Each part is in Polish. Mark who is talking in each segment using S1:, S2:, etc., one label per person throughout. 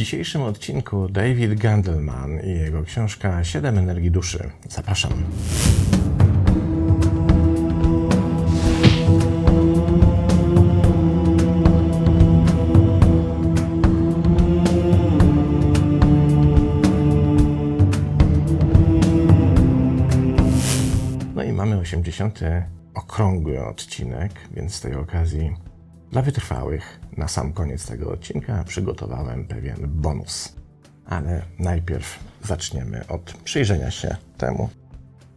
S1: dzisiejszym odcinku David Gandelman i jego książka Siedem energii duszy. Zapraszam. No i mamy 80. okrągły odcinek, więc z tej okazji dla wytrwałych na sam koniec tego odcinka przygotowałem pewien bonus. Ale najpierw zaczniemy od przyjrzenia się temu,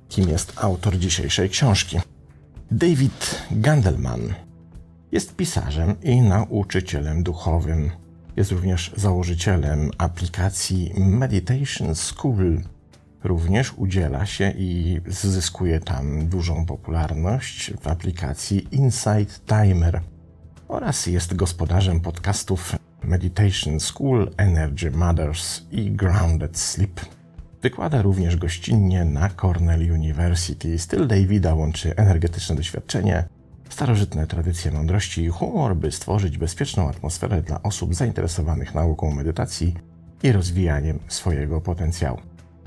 S1: kim jest autor dzisiejszej książki. David Gandelman jest pisarzem i nauczycielem duchowym. Jest również założycielem aplikacji Meditation School. Również udziela się i zyskuje tam dużą popularność w aplikacji Insight Timer oraz jest gospodarzem podcastów Meditation School, Energy Mothers i Grounded Sleep. Wykłada również gościnnie na Cornell University. Styl Davida łączy energetyczne doświadczenie, starożytne tradycje mądrości i humor, by stworzyć bezpieczną atmosferę dla osób zainteresowanych nauką medytacji i rozwijaniem swojego potencjału.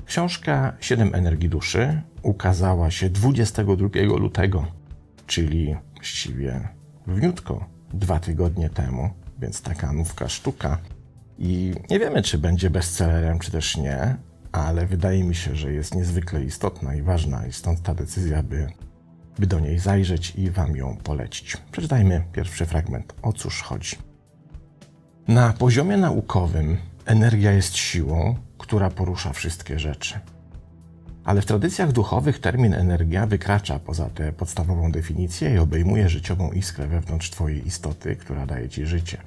S1: Książka Siedem energii duszy ukazała się 22 lutego, czyli właściwie wniutko dwa tygodnie temu, więc taka nówka sztuka. I nie wiemy, czy będzie bestsellerem, czy też nie, ale wydaje mi się, że jest niezwykle istotna i ważna, i stąd ta decyzja, by, by do niej zajrzeć i Wam ją polecić. Przeczytajmy pierwszy fragment. O cóż chodzi? Na poziomie naukowym energia jest siłą, która porusza wszystkie rzeczy. Ale w tradycjach duchowych termin energia wykracza poza tę podstawową definicję i obejmuje życiową iskrę wewnątrz Twojej istoty, która daje Ci życie.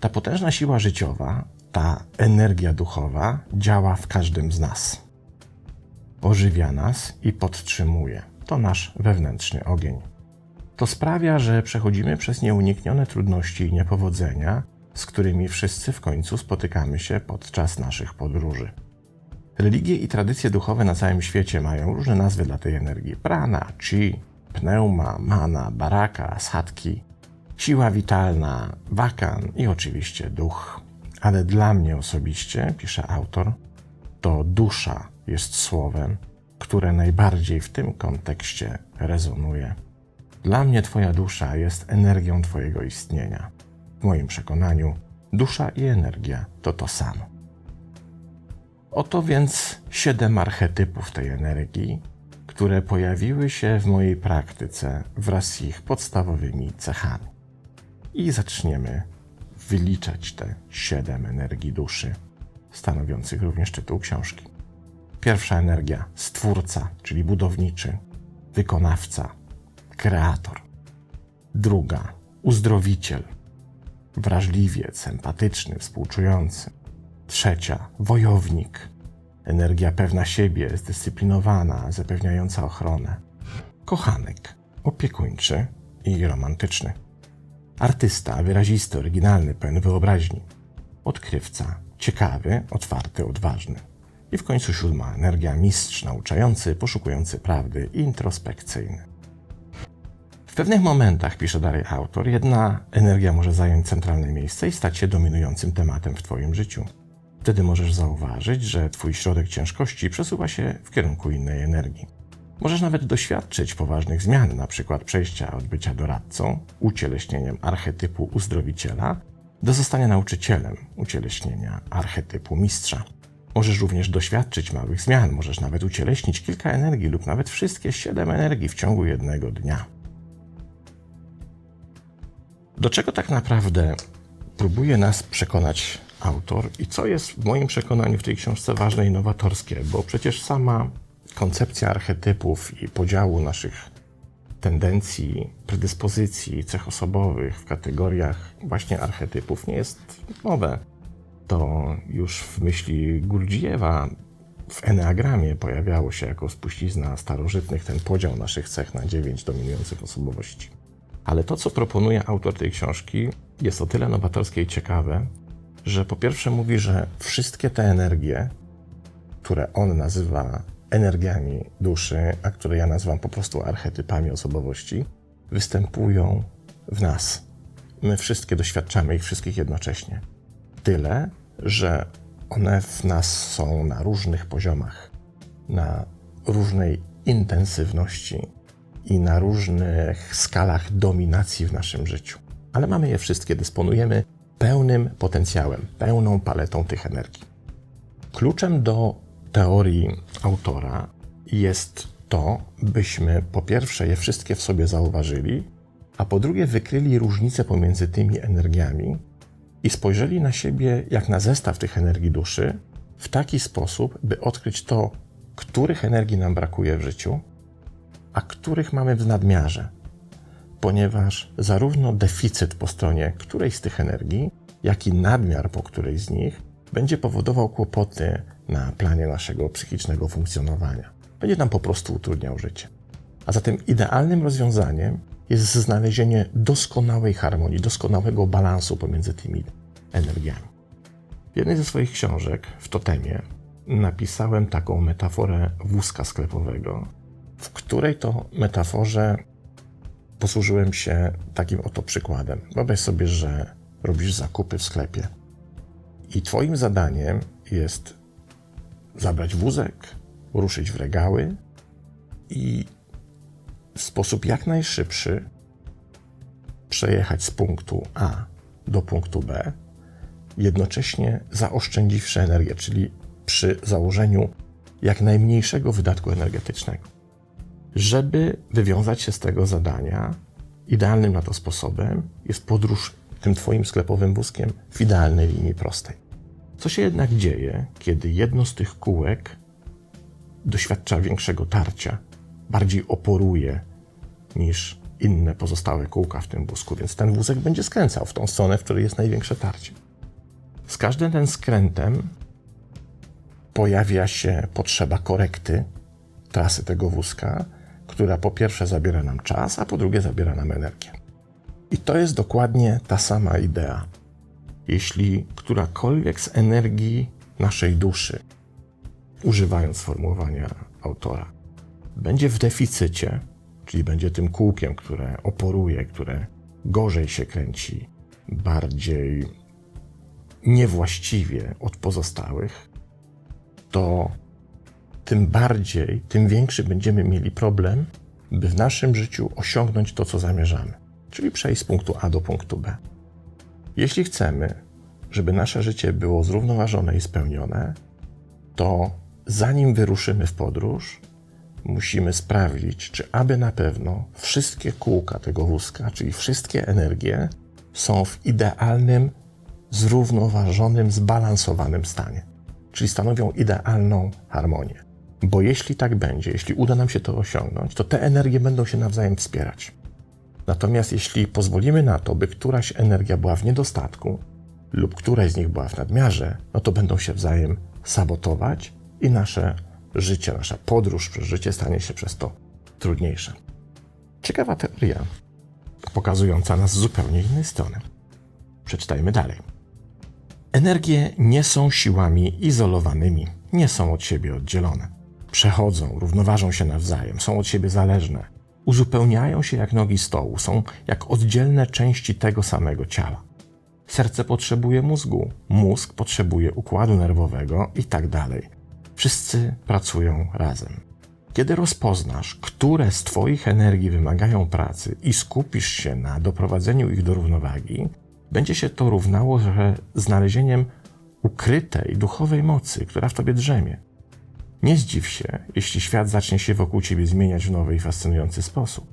S1: Ta potężna siła życiowa, ta energia duchowa działa w każdym z nas. Ożywia nas i podtrzymuje. To nasz wewnętrzny ogień. To sprawia, że przechodzimy przez nieuniknione trudności i niepowodzenia, z którymi wszyscy w końcu spotykamy się podczas naszych podróży. Religie i tradycje duchowe na całym świecie mają różne nazwy dla tej energii: prana, chi, pneuma, mana, baraka, sadki, siła witalna, wakan i oczywiście duch. Ale dla mnie osobiście, pisze autor, to dusza jest słowem, które najbardziej w tym kontekście rezonuje. Dla mnie Twoja dusza jest energią Twojego istnienia. W moim przekonaniu, dusza i energia to to samo. Oto więc siedem archetypów tej energii, które pojawiły się w mojej praktyce wraz z ich podstawowymi cechami. I zaczniemy wyliczać te siedem energii duszy, stanowiących również tytuł książki. Pierwsza energia stwórca, czyli budowniczy, wykonawca, kreator. Druga uzdrowiciel, wrażliwiec, empatyczny, współczujący. Trzecia wojownik, energia pewna siebie, zdyscyplinowana, zapewniająca ochronę. Kochanek, opiekuńczy i romantyczny. Artysta, wyrazisty, oryginalny, pełen wyobraźni. Odkrywca, ciekawy, otwarty, odważny. I w końcu siódma energia mistrz, nauczający, poszukujący prawdy i introspekcyjny. W pewnych momentach, pisze dalej autor, jedna energia może zająć centralne miejsce i stać się dominującym tematem w Twoim życiu. Wtedy możesz zauważyć, że Twój środek ciężkości przesuwa się w kierunku innej energii. Możesz nawet doświadczyć poważnych zmian, np. przejścia od bycia doradcą, ucieleśnieniem archetypu uzdrowiciela, do zostania nauczycielem, ucieleśnienia archetypu mistrza. Możesz również doświadczyć małych zmian, możesz nawet ucieleśnić kilka energii lub nawet wszystkie siedem energii w ciągu jednego dnia. Do czego tak naprawdę próbuje nas przekonać autor i co jest w moim przekonaniu w tej książce ważne i nowatorskie, bo przecież sama koncepcja archetypów i podziału naszych tendencji, predyspozycji, cech osobowych w kategoriach właśnie archetypów nie jest nowe. To już w myśli Gurdziewa w Enneagramie pojawiało się jako spuścizna starożytnych ten podział naszych cech na dziewięć dominujących osobowości. Ale to, co proponuje autor tej książki, jest o tyle nowatorskie i ciekawe, że po pierwsze mówi, że wszystkie te energie, które on nazywa energiami duszy, a które ja nazywam po prostu archetypami osobowości, występują w nas. My wszystkie doświadczamy ich wszystkich jednocześnie. Tyle, że one w nas są na różnych poziomach, na różnej intensywności i na różnych skalach dominacji w naszym życiu. Ale mamy je wszystkie, dysponujemy pełnym potencjałem, pełną paletą tych energii. Kluczem do teorii autora jest to, byśmy po pierwsze je wszystkie w sobie zauważyli, a po drugie wykryli różnice pomiędzy tymi energiami i spojrzeli na siebie jak na zestaw tych energii duszy w taki sposób, by odkryć to, których energii nam brakuje w życiu, a których mamy w nadmiarze, ponieważ zarówno deficyt po stronie którejś z tych energii, jak i nadmiar po którejś z nich będzie powodował kłopoty na planie naszego psychicznego funkcjonowania. Będzie nam po prostu utrudniał życie. A zatem idealnym rozwiązaniem jest znalezienie doskonałej harmonii, doskonałego balansu pomiędzy tymi energiami. W jednej ze swoich książek, w Totemie, napisałem taką metaforę wózka sklepowego, w której to metaforze posłużyłem się takim oto przykładem. Wyobraź sobie, że robisz zakupy w sklepie i Twoim zadaniem jest zabrać wózek, ruszyć w regały i w sposób jak najszybszy przejechać z punktu A do punktu B, jednocześnie zaoszczędziwszy energię, czyli przy założeniu jak najmniejszego wydatku energetycznego. Żeby wywiązać się z tego zadania, idealnym na to sposobem jest podróż tym Twoim sklepowym wózkiem w idealnej linii prostej. Co się jednak dzieje, kiedy jedno z tych kółek doświadcza większego tarcia, bardziej oporuje niż inne pozostałe kółka w tym wózku, więc ten wózek będzie skręcał w tą stronę, w której jest największe tarcie. Z każdym ten skrętem pojawia się potrzeba korekty trasy tego wózka, która po pierwsze zabiera nam czas, a po drugie zabiera nam energię. I to jest dokładnie ta sama idea. Jeśli którakolwiek z energii naszej duszy, używając sformułowania autora, będzie w deficycie, czyli będzie tym kółkiem, które oporuje, które gorzej się kręci, bardziej niewłaściwie od pozostałych, to tym bardziej, tym większy będziemy mieli problem, by w naszym życiu osiągnąć to, co zamierzamy, czyli przejść z punktu A do punktu B. Jeśli chcemy, żeby nasze życie było zrównoważone i spełnione, to zanim wyruszymy w podróż, musimy sprawdzić, czy aby na pewno wszystkie kółka tego wózka, czyli wszystkie energie, są w idealnym, zrównoważonym, zbalansowanym stanie, czyli stanowią idealną harmonię. Bo jeśli tak będzie, jeśli uda nam się to osiągnąć, to te energie będą się nawzajem wspierać. Natomiast jeśli pozwolimy na to, by któraś energia była w niedostatku lub któraś z nich była w nadmiarze, no to będą się wzajem sabotować i nasze życie, nasza podróż przez życie stanie się przez to trudniejsza. Ciekawa teoria, pokazująca nas z zupełnie innej strony. Przeczytajmy dalej. Energie nie są siłami izolowanymi, nie są od siebie oddzielone. Przechodzą, równoważą się nawzajem, są od siebie zależne, uzupełniają się jak nogi stołu, są jak oddzielne części tego samego ciała. Serce potrzebuje mózgu, mózg potrzebuje układu nerwowego i tak dalej. Wszyscy pracują razem. Kiedy rozpoznasz, które z Twoich energii wymagają pracy i skupisz się na doprowadzeniu ich do równowagi, będzie się to równało znalezieniem ukrytej duchowej mocy, która w Tobie drzemie. Nie zdziw się, jeśli świat zacznie się wokół Ciebie zmieniać w nowy i fascynujący sposób.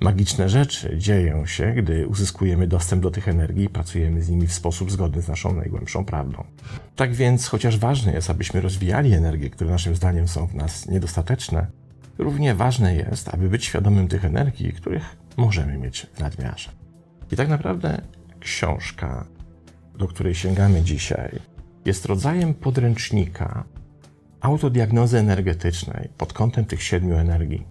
S1: Magiczne rzeczy dzieją się, gdy uzyskujemy dostęp do tych energii i pracujemy z nimi w sposób zgodny z naszą najgłębszą prawdą. Tak więc, chociaż ważne jest, abyśmy rozwijali energie, które naszym zdaniem są w nas niedostateczne, równie ważne jest, aby być świadomym tych energii, których możemy mieć w nadmiarze. I tak naprawdę książka, do której sięgamy dzisiaj, jest rodzajem podręcznika autodiagnozy energetycznej pod kątem tych siedmiu energii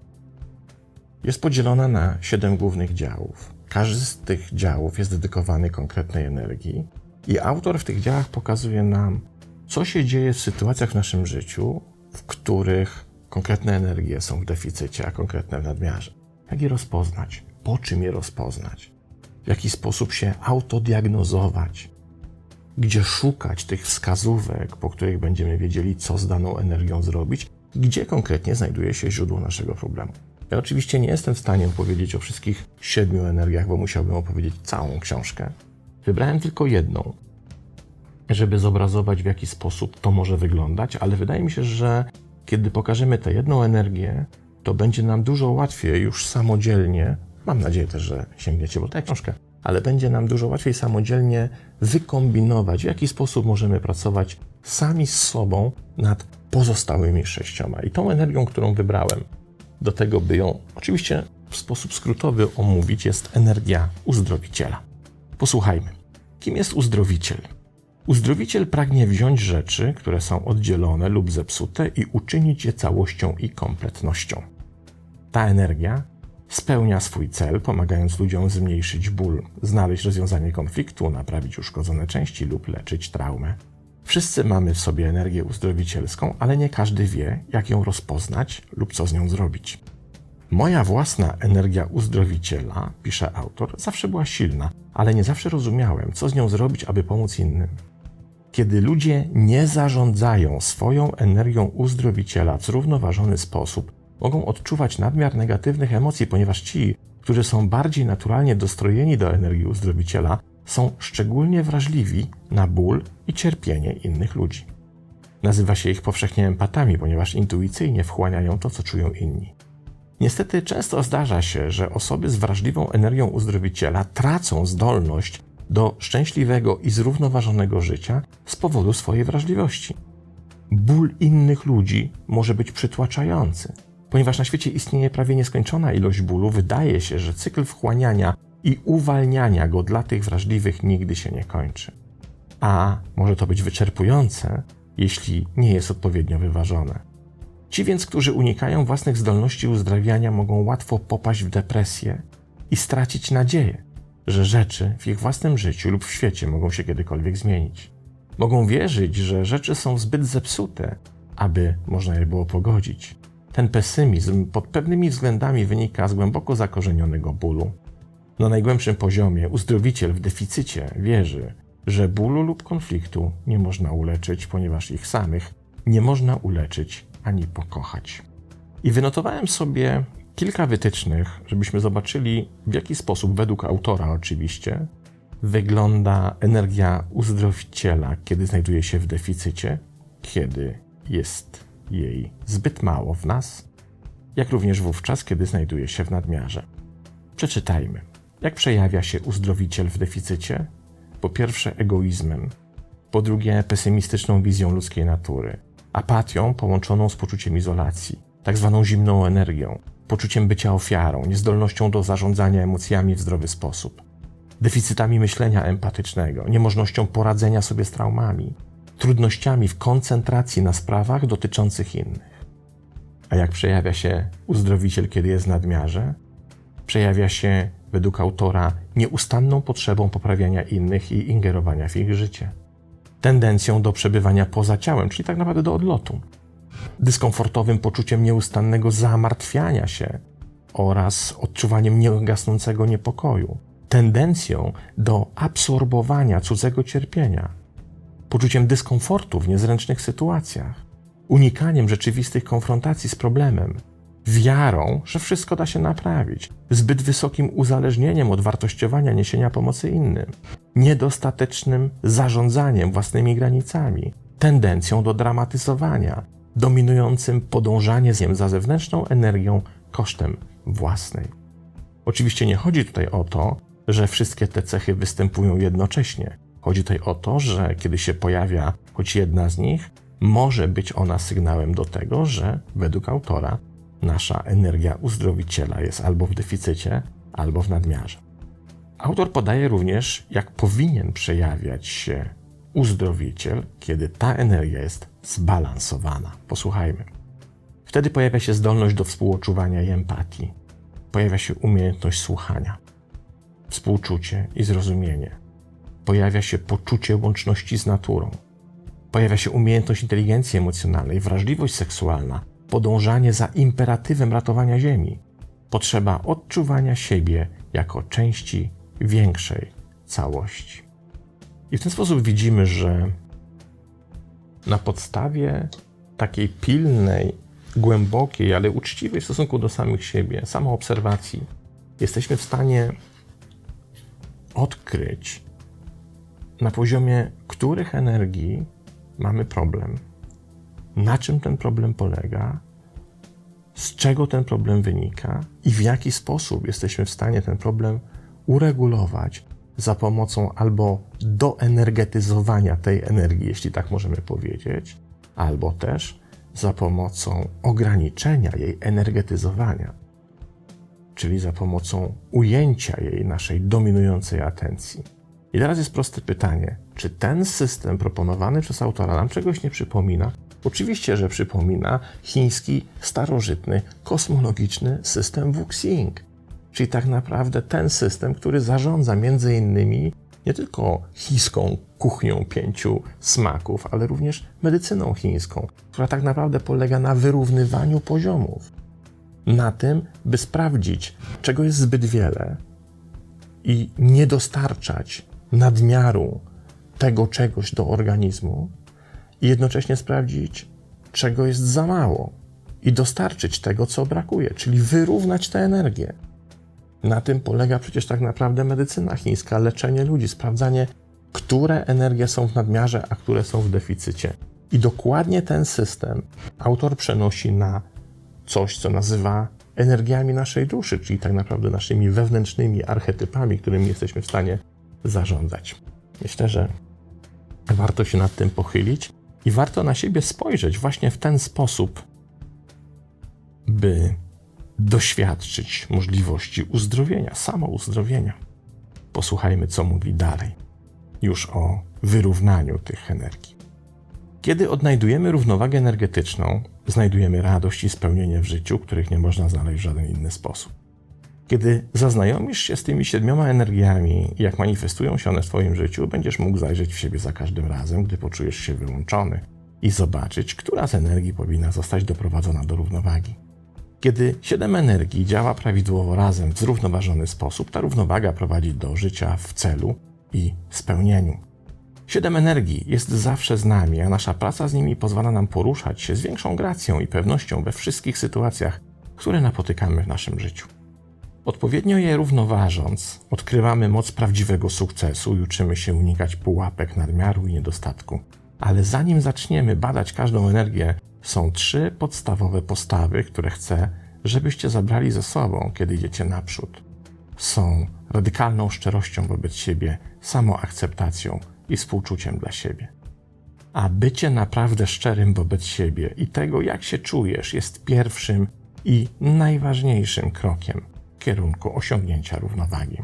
S1: jest podzielona na siedem głównych działów. Każdy z tych działów jest dedykowany konkretnej energii, i autor w tych działach pokazuje nam, co się dzieje w sytuacjach w naszym życiu, w których konkretne energie są w deficycie, a konkretne w nadmiarze. Jak je rozpoznać? Po czym je rozpoznać? W jaki sposób się autodiagnozować? Gdzie szukać tych wskazówek, po których będziemy wiedzieli, co z daną energią zrobić, gdzie konkretnie znajduje się źródło naszego problemu. Ja oczywiście nie jestem w stanie opowiedzieć o wszystkich siedmiu energiach, bo musiałbym opowiedzieć całą książkę. Wybrałem tylko jedną, żeby zobrazować, w jaki sposób to może wyglądać, ale wydaje mi się, że kiedy pokażemy tę jedną energię, to będzie nam dużo łatwiej już samodzielnie, mam nadzieję też, że sięgniecie po tę książkę, ale będzie nam dużo łatwiej samodzielnie wykombinować, w jaki sposób możemy pracować sami z sobą nad pozostałymi sześcioma. I tą energią, którą wybrałem, do tego, by ją oczywiście w sposób skrótowy omówić, jest energia uzdrowiciela. Posłuchajmy. Kim jest uzdrowiciel? Uzdrowiciel pragnie wziąć rzeczy, które są oddzielone lub zepsute i uczynić je całością i kompletnością. Ta energia spełnia swój cel, pomagając ludziom zmniejszyć ból, znaleźć rozwiązanie konfliktu, naprawić uszkodzone części lub leczyć traumę. Wszyscy mamy w sobie energię uzdrowicielską, ale nie każdy wie, jak ją rozpoznać lub co z nią zrobić. Moja własna energia uzdrowiciela, pisze autor, zawsze była silna, ale nie zawsze rozumiałem, co z nią zrobić, aby pomóc innym. Kiedy ludzie nie zarządzają swoją energią uzdrowiciela w zrównoważony sposób, mogą odczuwać nadmiar negatywnych emocji, ponieważ ci, którzy są bardziej naturalnie dostrojeni do energii uzdrowiciela, są szczególnie wrażliwi na ból i cierpienie innych ludzi. Nazywa się ich powszechnie empatami, ponieważ intuicyjnie wchłaniają to, co czują inni. Niestety często zdarza się, że osoby z wrażliwą energią uzdrowiciela tracą zdolność do szczęśliwego i zrównoważonego życia z powodu swojej wrażliwości. Ból innych ludzi może być przytłaczający. Ponieważ na świecie istnieje prawie nieskończona ilość bólu, wydaje się, że cykl wchłaniania i uwalniania go dla tych wrażliwych nigdy się nie kończy. A może to być wyczerpujące, jeśli nie jest odpowiednio wyważone. Ci więc, którzy unikają własnych zdolności uzdrawiania, mogą łatwo popaść w depresję i stracić nadzieję, że rzeczy w ich własnym życiu lub w świecie mogą się kiedykolwiek zmienić. Mogą wierzyć, że rzeczy są zbyt zepsute, aby można je było pogodzić. Ten pesymizm pod pewnymi względami wynika z głęboko zakorzenionego bólu. Na najgłębszym poziomie uzdrowiciel w deficycie wierzy, że bólu lub konfliktu nie można uleczyć, ponieważ ich samych nie można uleczyć ani pokochać. I wynotowałem sobie kilka wytycznych, żebyśmy zobaczyli, w jaki sposób, według autora oczywiście, wygląda energia uzdrowiciela, kiedy znajduje się w deficycie, kiedy jest jej zbyt mało w nas, jak również wówczas, kiedy znajduje się w nadmiarze. Przeczytajmy. Jak przejawia się uzdrowiciel w deficycie? Po pierwsze, egoizmem, po drugie, pesymistyczną wizją ludzkiej natury, apatią połączoną z poczuciem izolacji, tak zwaną zimną energią, poczuciem bycia ofiarą, niezdolnością do zarządzania emocjami w zdrowy sposób, deficytami myślenia empatycznego, niemożnością poradzenia sobie z traumami, trudnościami w koncentracji na sprawach dotyczących innych. A jak przejawia się uzdrowiciel, kiedy jest w nadmiarze? Przejawia się, według autora, nieustanną potrzebą poprawiania innych i ingerowania w ich życie. Tendencją do przebywania poza ciałem, czyli tak naprawdę do odlotu. Dyskomfortowym poczuciem nieustannego zamartwiania się oraz odczuwaniem niegasnącego niepokoju. Tendencją do absorbowania cudzego cierpienia poczuciem dyskomfortu w niezręcznych sytuacjach, unikaniem rzeczywistych konfrontacji z problemem, wiarą, że wszystko da się naprawić, zbyt wysokim uzależnieniem od wartościowania niesienia pomocy innym, niedostatecznym zarządzaniem własnymi granicami, tendencją do dramatyzowania, dominującym podążaniem za zewnętrzną energią kosztem własnej. Oczywiście nie chodzi tutaj o to, że wszystkie te cechy występują jednocześnie. Chodzi tutaj o to, że kiedy się pojawia choć jedna z nich, może być ona sygnałem do tego, że według autora nasza energia uzdrowiciela jest albo w deficycie, albo w nadmiarze. Autor podaje również, jak powinien przejawiać się uzdrowiciel, kiedy ta energia jest zbalansowana. Posłuchajmy. Wtedy pojawia się zdolność do współodczuwania i empatii. Pojawia się umiejętność słuchania, współczucie i zrozumienie pojawia się poczucie łączności z naturą. Pojawia się umiejętność inteligencji emocjonalnej, wrażliwość seksualna, podążanie za imperatywem ratowania Ziemi, potrzeba odczuwania siebie jako części większej całości. I w ten sposób widzimy, że na podstawie takiej pilnej, głębokiej, ale uczciwej w stosunku do samych siebie, samoobserwacji, jesteśmy w stanie odkryć, na poziomie których energii mamy problem, na czym ten problem polega, z czego ten problem wynika i w jaki sposób jesteśmy w stanie ten problem uregulować za pomocą albo doenergetyzowania tej energii, jeśli tak możemy powiedzieć, albo też za pomocą ograniczenia jej energetyzowania, czyli za pomocą ujęcia jej naszej dominującej atencji. I teraz jest proste pytanie: czy ten system proponowany przez autora nam czegoś nie przypomina? Oczywiście, że przypomina chiński, starożytny, kosmologiczny system Wuxing. Czyli tak naprawdę ten system, który zarządza między innymi nie tylko chińską kuchnią pięciu smaków, ale również medycyną chińską, która tak naprawdę polega na wyrównywaniu poziomów. Na tym, by sprawdzić, czego jest zbyt wiele i nie dostarczać nadmiaru tego czegoś do organizmu, i jednocześnie sprawdzić, czego jest za mało i dostarczyć tego, co brakuje, czyli wyrównać tę energię. Na tym polega przecież tak naprawdę medycyna chińska, leczenie ludzi, sprawdzanie, które energie są w nadmiarze, a które są w deficycie. I dokładnie ten system autor przenosi na coś, co nazywa energiami naszej duszy, czyli tak naprawdę naszymi wewnętrznymi archetypami, którymi jesteśmy w stanie zarządzać. Myślę, że warto się nad tym pochylić i warto na siebie spojrzeć właśnie w ten sposób, by doświadczyć możliwości uzdrowienia, samouzdrowienia. Posłuchajmy, co mówi dalej, już o wyrównaniu tych energii. Kiedy odnajdujemy równowagę energetyczną, znajdujemy radość i spełnienie w życiu, których nie można znaleźć w żaden inny sposób. Kiedy zaznajomisz się z tymi siedmioma energiami jak manifestują się one w Twoim życiu, będziesz mógł zajrzeć w siebie za każdym razem, gdy poczujesz się wyłączony i zobaczyć, która z energii powinna zostać doprowadzona do równowagi. Kiedy siedem energii działa prawidłowo razem w zrównoważony sposób, ta równowaga prowadzi do życia w celu i spełnieniu. Siedem energii jest zawsze z nami, a nasza praca z nimi pozwala nam poruszać się z większą gracją i pewnością we wszystkich sytuacjach, które napotykamy w naszym życiu. Odpowiednio je równoważąc, odkrywamy moc prawdziwego sukcesu i uczymy się unikać pułapek nadmiaru i niedostatku. Ale zanim zaczniemy badać każdą energię, są trzy podstawowe postawy, które chcę, żebyście zabrali ze sobą, kiedy idziecie naprzód. Są radykalną szczerością wobec siebie, samoakceptacją i współczuciem dla siebie. A bycie naprawdę szczerym wobec siebie i tego, jak się czujesz, jest pierwszym i najważniejszym krokiem kierunku osiągnięcia równowagi.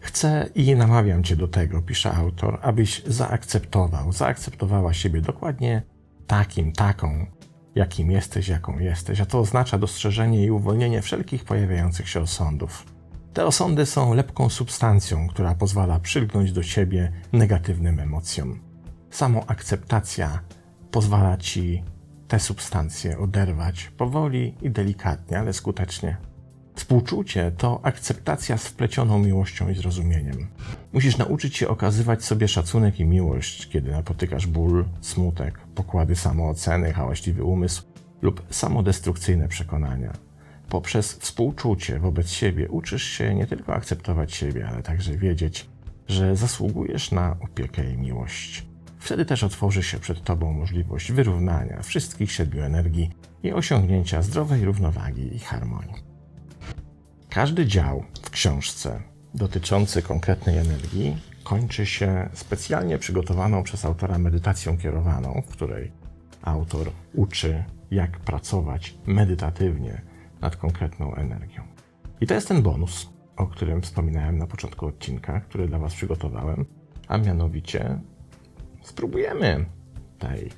S1: Chcę i namawiam Cię do tego, pisze autor, abyś zaakceptował, zaakceptowała siebie dokładnie takim, taką, jakim jesteś, jaką jesteś, a to oznacza dostrzeżenie i uwolnienie wszelkich pojawiających się osądów. Te osądy są lepką substancją, która pozwala przylgnąć do siebie negatywnym emocjom. Samoakceptacja pozwala ci te substancje oderwać powoli i delikatnie, ale skutecznie. Współczucie to akceptacja z wplecioną miłością i zrozumieniem. Musisz nauczyć się okazywać sobie szacunek i miłość, kiedy napotykasz ból, smutek, pokłady samooceny, hałaśliwy umysł lub samodestrukcyjne przekonania. Poprzez współczucie wobec siebie uczysz się nie tylko akceptować siebie, ale także wiedzieć, że zasługujesz na opiekę i miłość. Wtedy też otworzy się przed Tobą możliwość wyrównania wszystkich siedmiu energii i osiągnięcia zdrowej równowagi i harmonii. Każdy dział w książce dotyczący konkretnej energii kończy się specjalnie przygotowaną przez autora medytacją kierowaną, w której autor uczy, jak pracować medytatywnie nad konkretną energią. I to jest ten bonus, o którym wspominałem na początku odcinka, który dla Was przygotowałem, a mianowicie spróbujemy tej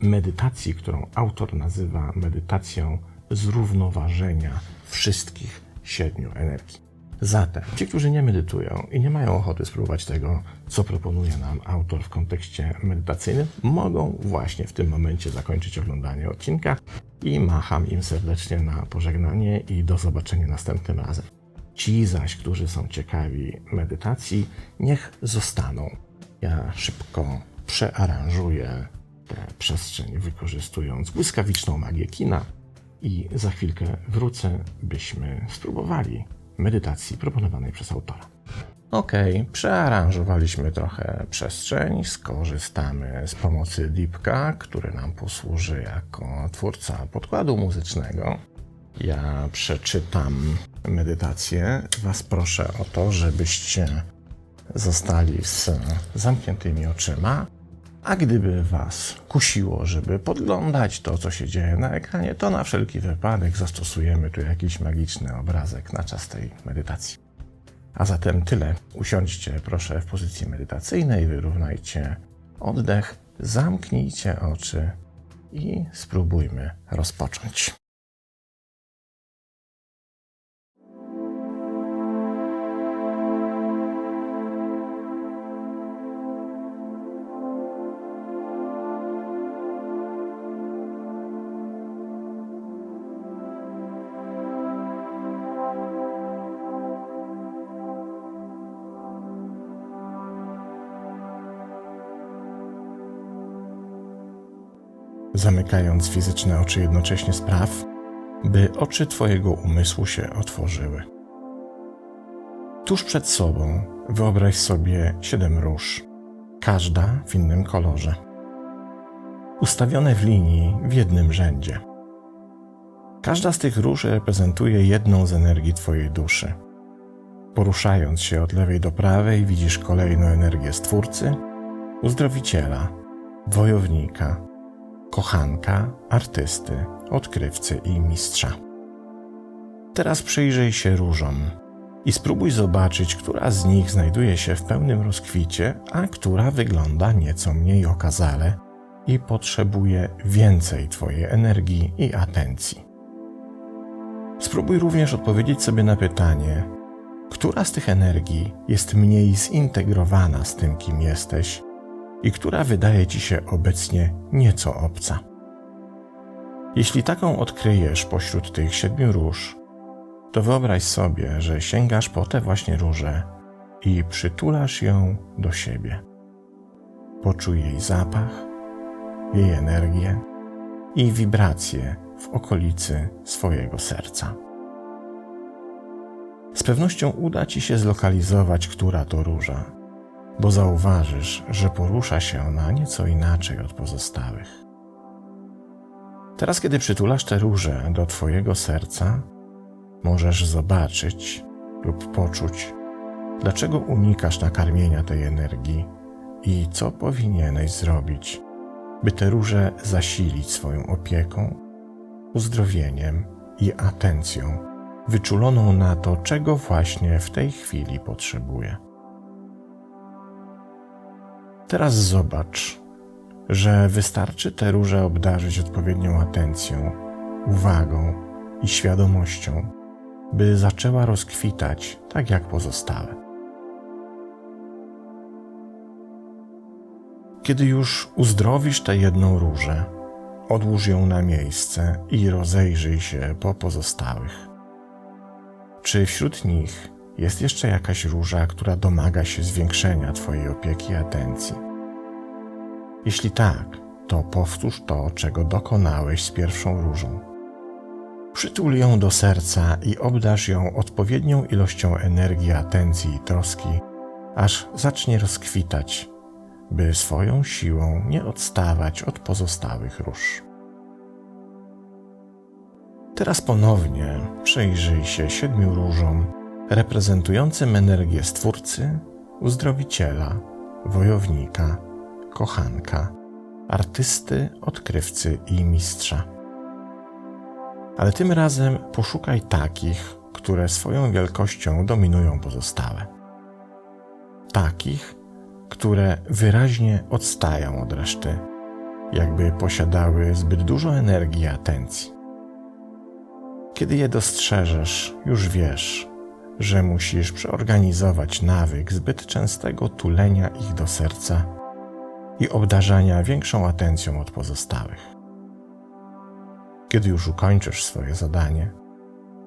S1: medytacji, którą autor nazywa medytacją zrównoważenia wszystkich siedmiu energii. Zatem ci, którzy nie medytują i nie mają ochoty spróbować tego, co proponuje nam autor w kontekście medytacyjnym, mogą właśnie w tym momencie zakończyć oglądanie odcinka i macham im serdecznie na pożegnanie i do zobaczenia następnym razem. Ci zaś, którzy są ciekawi medytacji, niech zostaną. Ja szybko przearanżuję tę przestrzeń, wykorzystując błyskawiczną magię kina i za chwilkę wrócę, byśmy spróbowali medytacji proponowanej przez autora. Ok, przearanżowaliśmy trochę przestrzeń, skorzystamy z pomocy Deepka, który nam posłuży jako twórca podkładu muzycznego. Ja przeczytam medytację. Was proszę o to, żebyście zostali z zamkniętymi oczyma. A gdyby Was kusiło, żeby podglądać to, co się dzieje na ekranie, to na wszelki wypadek zastosujemy tu jakiś magiczny obrazek na czas tej medytacji. A zatem tyle. Usiądźcie proszę w pozycji medytacyjnej, wyrównajcie oddech, zamknijcie oczy i spróbujmy rozpocząć. Zamykając fizyczne oczy jednocześnie spraw, by oczy Twojego umysłu się otworzyły. Tuż przed sobą wyobraź sobie siedem róż, każda w innym kolorze, ustawione w linii w jednym rzędzie. Każda z tych róż reprezentuje jedną z energii Twojej duszy. Poruszając się od lewej do prawej, widzisz kolejną energię Stwórcy, uzdrowiciela, wojownika, kochanka, artysty, odkrywcy i mistrza. Teraz przyjrzyj się różom i spróbuj zobaczyć, która z nich znajduje się w pełnym rozkwicie, a która wygląda nieco mniej okazale i potrzebuje więcej Twojej energii i atencji. Spróbuj również odpowiedzieć sobie na pytanie, która z tych energii jest mniej zintegrowana z tym, kim jesteś, i która wydaje ci się obecnie nieco obca. Jeśli taką odkryjesz pośród tych siedmiu róż, to wyobraź sobie, że sięgasz po tę właśnie różę i przytulasz ją do siebie. Poczuj jej zapach, jej energię i wibracje w okolicy swojego serca. Z pewnością uda ci się zlokalizować, która to róża bo zauważysz, że porusza się ona nieco inaczej od pozostałych. Teraz, kiedy przytulasz tę różę do Twojego serca, możesz zobaczyć lub poczuć, dlaczego unikasz nakarmienia tej energii i co powinieneś zrobić, by tę różę zasilić swoją opieką, uzdrowieniem i atencją, wyczuloną na to, czego właśnie w tej chwili potrzebuje. Teraz zobacz, że wystarczy tę różę obdarzyć odpowiednią atencją, uwagą i świadomością, by zaczęła rozkwitać tak jak pozostałe. Kiedy już uzdrowisz tę jedną różę, odłóż ją na miejsce i rozejrzyj się po pozostałych. Czy wśród nich jest jeszcze jakaś róża, która domaga się zwiększenia Twojej opieki i atencji. Jeśli tak, to powtórz to, czego dokonałeś z pierwszą różą. Przytul ją do serca i obdarz ją odpowiednią ilością energii, atencji i troski, aż zacznie rozkwitać, by swoją siłą nie odstawać od pozostałych róż. Teraz ponownie przyjrzyj się siedmiu różom reprezentującym energię Stwórcy, uzdrowiciela, wojownika, kochanka, artysty, odkrywcy i mistrza. Ale tym razem poszukaj takich, które swoją wielkością dominują pozostałe. Takich, które wyraźnie odstają od reszty, jakby posiadały zbyt dużo energii i atencji. Kiedy je dostrzeżesz, już wiesz, że musisz przeorganizować nawyk zbyt częstego tulenia ich do serca i obdarzania większą atencją od pozostałych. Kiedy już ukończysz swoje zadanie,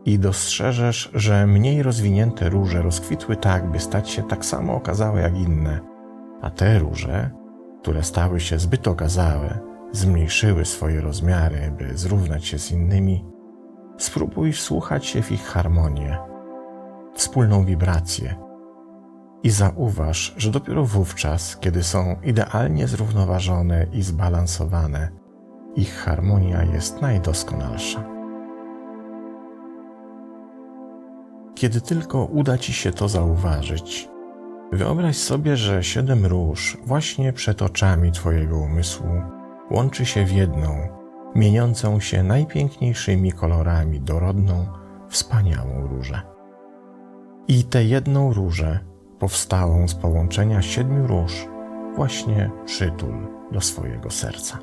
S1: i dostrzeżesz, że mniej rozwinięte róże rozkwitły tak, by stać się tak samo okazałe jak inne, a te róże, które stały się zbyt okazałe, zmniejszyły swoje rozmiary, by zrównać się z innymi, spróbuj wsłuchać się w ich harmonię, wspólną wibrację i zauważ, że dopiero wówczas, kiedy są idealnie zrównoważone i zbalansowane, ich harmonia jest najdoskonalsza. Kiedy tylko uda ci się to zauważyć, wyobraź sobie, że siedem róż właśnie przed oczami twojego umysłu łączy się w jedną, mieniącą się najpiękniejszymi kolorami dorodną, wspaniałą różę. I tę jedną różę, powstałą z połączenia siedmiu róż, właśnie przytul do swojego serca.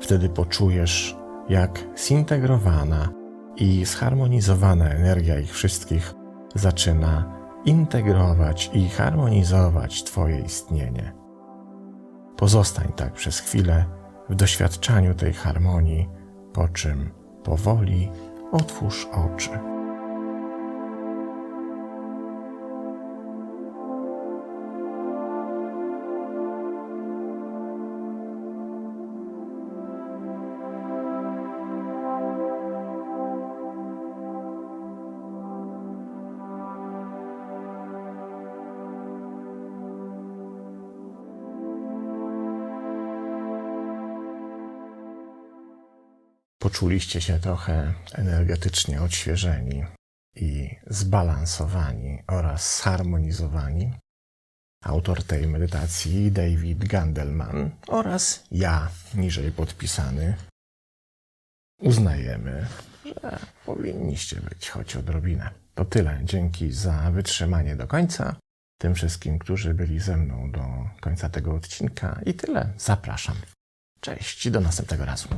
S1: Wtedy poczujesz, jak zintegrowana i zharmonizowana energia ich wszystkich zaczyna integrować i harmonizować Twoje istnienie. Pozostań tak przez chwilę w doświadczaniu tej harmonii, po czym powoli otwórz oczy. Poczuliście się trochę energetycznie odświeżeni i zbalansowani oraz zharmonizowani. Autor tej medytacji David Gandelman oraz ja, niżej podpisany, uznajemy, że powinniście być choć odrobinę. To tyle. Dzięki za wytrzymanie do końca. Tym wszystkim, którzy byli ze mną do końca tego odcinka i tyle. Zapraszam. Cześć do następnego razu.